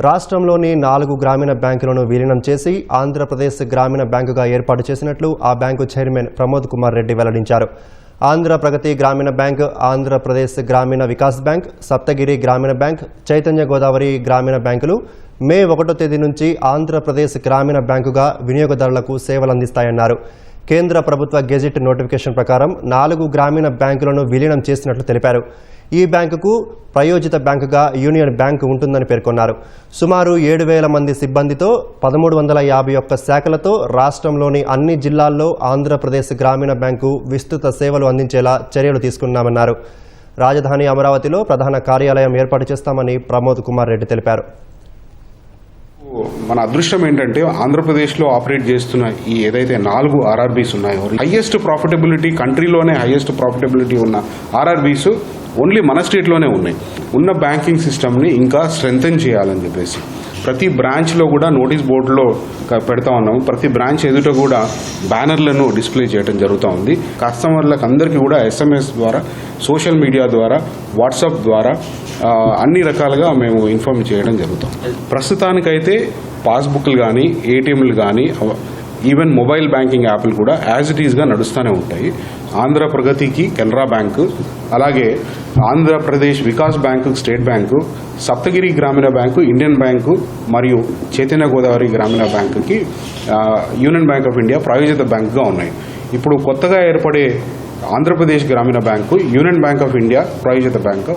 రాష్ట్రంలోని నాలుగు గ్రామీణ బ్యాంకులను విలీనం చేసి ఆంధ్రప్రదేశ్ గ్రామీణ బ్యాంకుగా ఏర్పాటు చేసినట్లు ఆ బ్యాంకు చైర్మన్ ప్రమోద్ కుమార్ రెడ్డి వెల్లడించారు. ఆంధ్ర ప్రగతి గ్రామీణ బ్యాంక్ ఆంధ్రప్రదేశ్ గ్రామీణ వికాస్ బ్యాంక్ సప్తగిరి గ్రామీణ బ్యాంక్ చైతన్య గోదావరి గ్రామీణ బ్యాంకులు మే ఒకటో తేదీ నుంచి ఆంధ్రప్రదేశ్ గ్రామీణ బ్యాంకుగా వినియోగదారులకు సేవలు అందిస్తాయన్నారు కేంద్ర ప్రభుత్వ గెజిట్ నోటిఫికేషన్ ప్రకారం నాలుగు గ్రామీణ బ్యాంకులను విలీనం చేసినట్లు తెలిపారు. ఈ బ్యాంకుకు ప్రయోజిత బ్యాంకుగా యూనియన్ బ్యాంకు ఉంటుందని పేర్కొన్నారు. సుమారు ఏడు వేల మంది సిబ్బందితో పదమూడు వందల యాభై ఒక్క శాఖలతో రాష్ట్రంలోని అన్ని జిల్లాల్లో ఆంధ్రప్రదేశ్ గ్రామీణ బ్యాంకు విస్తృత సేవలు అందించేలా చర్యలు తీసుకున్నామన్నారు. రాజధాని అమరావతిలో ప్రధాన కార్యాలయం ఏర్పాటు చేస్తామని ప్రమోద్ కుమార్ రెడ్డి తెలిపారు. మన అదృష్టం ఏంటంటే ఆంధ్రప్రదేశ్లో ఆపరేట్ చేస్తున్న ఈ ఏదైతే నాలుగు ఆర్ఆర్బీస్ ఉన్నాయో హైయెస్ట్ ప్రాఫిటబిలిటీ కంట్రీలోనే హైయెస్ట్ ప్రాఫిటబిలిటీ ఉన్న ఆర్ఆర్బీస్ ఓన్లీ మన స్టేట్లోనే ఉన్నాయి. ఉన్న బ్యాంకింగ్ సిస్టమ్ని ఇంకా స్ట్రెంగ్తెన్ చేయాలని చెప్పేసి. ప్రతి బ్రాంచ్లో కూడా నోటీస్ బోర్డులో పెడతా ఉన్నాము. ప్రతి బ్రాంచ్ ఎదుట కూడా బ్యానర్లను డిస్ప్లే చేయడం జరుగుతూ ఉంది. కస్టమర్లకు అందరికీ కూడా ఎస్ఎంఎస్ ద్వారా సోషల్ మీడియా ద్వారా వాట్సాప్ ద్వారా అన్ని రకాలుగా మేము ఇన్ఫార్మ్ చేయడం జరుగుతాం. ప్రస్తుతానికైతే పాస్బుక్లు కానీ ఏటీఎంలు కానీ ఈవెన్ మొబైల్ బ్యాంకింగ్ యాప్లు కూడా యాజ్ ఇట్ ఈస్గా నడుస్తూనే ఉంటాయి. ఆంధ్ర ప్రగతికి కెనరా బ్యాంకు అలాగే Andhra Pradesh Vikas bank state bank Saptagiri Grameena bank Indian bank మరియు చైతన్య గోదావరి గ్రామీణ బ్యాంకుకి యూనియన్ బ్యాంక్ ఆఫ్ ఇండియా ప్రాయోజిత బ్యాంకుగా ఉన్నాయి. ఇప్పుడు కొత్తగా ఏర్పడే Andhra Pradesh Grameena bank union bank of India ప్రాయోజిత బ్యాంకు